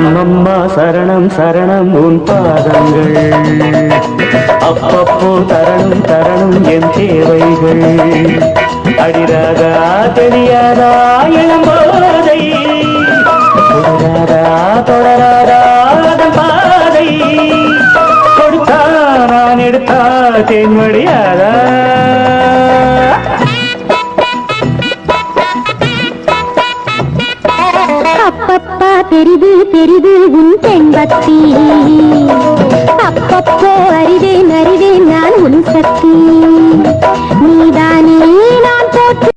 அம்மம்மா சரணம் சரணம் உன் பாதங்கள். அப்பப்போ தரணும் தரணும் என் தேவைகள். அடிராதா தெரியாதா இளம்போதை தொடராதா தொடராதா பாதை. கொடுத்தா நான் எடுத்தா தேன்மடியாதா அப்பப்பா பெரிது பெரிது உன் பெண்பக்தி